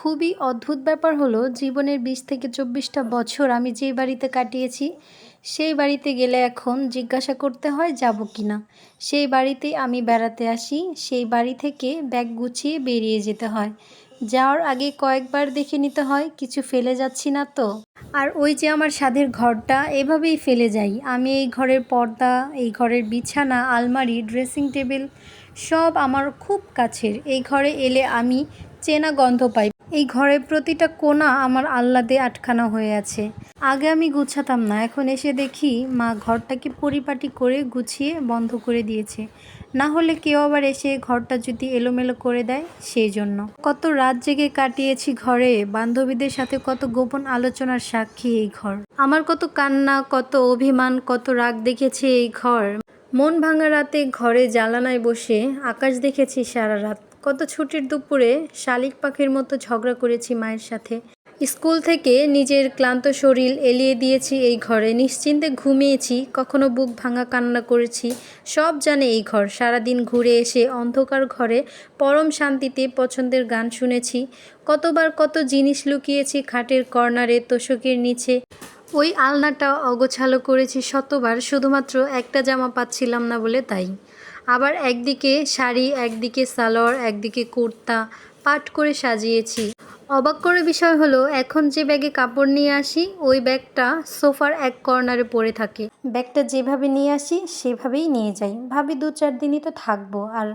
খুবই অদ্ভুত ব্যাপার হলো, জীবনের বিশ থেকে চব্বিশটা বছর আমি যে বাড়িতে কাটিয়েছি, সেই বাড়িতে গেলে এখন জিজ্ঞাসা করতে হয়, যাব কি না? সেই বাড়িতেই আমি বেড়াতে আসি, সেই বাড়ি থেকে ব্যাগ গুছিয়ে বেরিয়ে যেতে হয়। যাওয়ার আগে কয়েকবার দেখে নিতে হয়, কিছু ফেলে যাচ্ছি না তো। আর ওই যে আমার স্বাদের ঘরটা, এভাবেই ফেলে যাই। আমি এই ঘরের পর্দা, এই ঘরের বিছানা, আলমারি, ড্রেসিং টেবিল সব আমার খুব কাছের। এই ঘরে এলে আমি চেনা গন্ধ পাই। এই ঘরের প্রতিটা কোণা আমার আহ্লাদে আটখানা হয়ে আছে। আগে আমি গুছাতাম না, এখন এসে দেখি মা ঘরটাকে পরিপাটি করে গুছিয়ে বন্ধ করে দিয়েছে। না হলে কেউ আবার এসে ঘরটা যদি এলোমেলো করে দেয়, সেই জন্য। কত রাত জেগে কাটিয়েছি ঘরে, বান্ধবীদের সাথে কত গোপন আলোচনার সাক্ষী এই ঘর। আমার কত কান্না, কত অভিমান, কত রাগ দেখেছে এই ঘর। মন ভাঙা রাতে ঘরে জ্বালানায় বসে, আকাশ দেখেছি সারা রাত। কত ছুটির দুপুরে শালিক পাখির মতো ঝগড়া করেছি মায়ের সাথে। স্কুল থেকে নিজের ক্লান্ত শরীর এলিয়ে দিয়েছি এই ঘরে। নিশ্চিন্তে ঘুমিয়েছি, কখনো বুক ভাঙা কান্না করেছি। সব জানে এই ঘর। সারাদিন ঘুরে এসে অন্ধকার ঘরে পরম শান্তিতে পছন্দের গান শুনেছি। কতবার কত জিনিস লুকিয়েছি খাটের কর্নারে, তোষকের নিচে। ওই আলনাটা অগোছালো করেছি শতবার, শুধুমাত্র একটা জামা পাচ্ছিলাম না বলে তাই। আবার একদিকে শাড়ি, একদিকে সালোয়ার, একদিকে কুর্তা পাট করে সাজিয়েছি। অবাক করে বিষয় হলো, এখন যে ব্যাগে কাপড় নিয়ে আসি, ওই ব্যাগটা সোফার এক কর্নারে পড়ে থাকে। ব্যাগটা যেভাবে নিয়ে আসি, সেভাবেই নিয়ে যাই। ভাবি দু চার দিনই তো থাকব, আর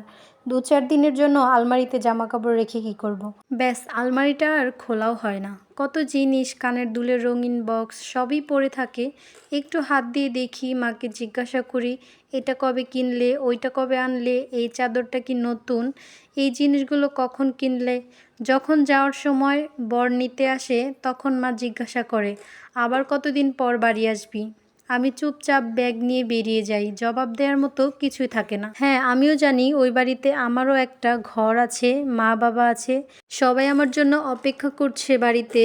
দু চার দিনের জন্য আলমারিতে জামা কাপড় রেখে কি করব। ব্যাস, আলমারিটা আর খোলাও হয় না। কত জিনিস, কানের দুলের রঙিন বক্স, সবই পড়ে থাকে। একটু হাত দিয়ে দেখি, মাকে জিজ্ঞাসা করি, এটা কবে কিনলে? ওইটা কবে আনলে? এই চাদরটা কি নতুন? এই জিনিসগুলো কখন কিনলে? যখন যাওয়ার সময় বর নিতে আসে, তখন মা জিজ্ঞাসা করে, আবার কতদিন পর বাড়ি আসবি? আমি চুপচাপ ব্যাগ নিয়ে বেরিয়ে যাই। জবাব দেওয়ার মতো কিছুই থাকে না। হ্যাঁ আমিও জানি ওই বাড়িতে আমারও একটা ঘর আছে মা বাবা আছে, সবাই আমার জন্য অপেক্ষা করছে বাড়িতে।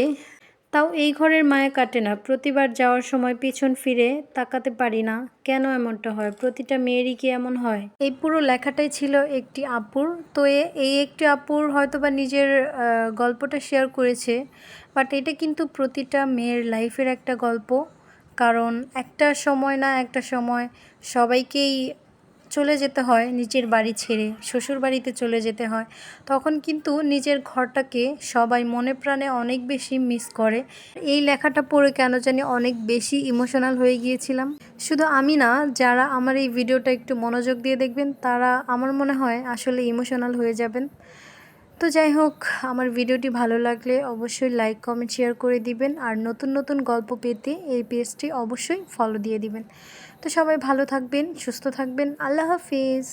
তাও এই ঘরের মায়া কাটে না। প্রতিবার যাওয়ার সময় পিছন ফিরে তাকাতে পারি না। কেন এমনটা হয়? প্রতিটা মেয়েরই কি এমন হয়? এই পুরো লেখাটাই ছিল একটি আপুর। তো এই একটি আপুর হয়তো বা নিজের গল্পটা শেয়ার করেছে। বাট এটা কিন্তু প্রতিটা মেয়ের লাইফের একটা গল্প। কারণ একটা সময় না একটা সময় সবাইকেই চলে যেতে হয় নিজের বাড়ি ছেড়ে, শ্বশুর বাড়িতে চলে যেতে হয়। তখন কিন্তু নিজের ঘরটাকে সবাই মনে প্রাণে অনেক বেশি মিস করে। এই লেখাটা পড়ে কেন জানি অনেক বেশি ইমোশনাল হয়ে গিয়েছিলাম। শুধু আমি না, যারা আমার এই ভিডিওটা একটু মনোযোগ দিয়ে দেখবেন, তারা আমার মনে হয় আসলে ইমোশনাল হয়ে যাবেন। তো যাই হোক, আমার ভিডিওটি ভালো লাগলে অবশ্যই লাইক, কমেন্ট, শেয়ার করে দিবেন। আর নতুন নতুন গল্প পেতে এই পেজটি অবশ্যই ফলো দিয়ে দিবেন। তো সবাই ভালো থাকবেন, সুস্থ থাকবেন। আল্লাহ হাফিজ।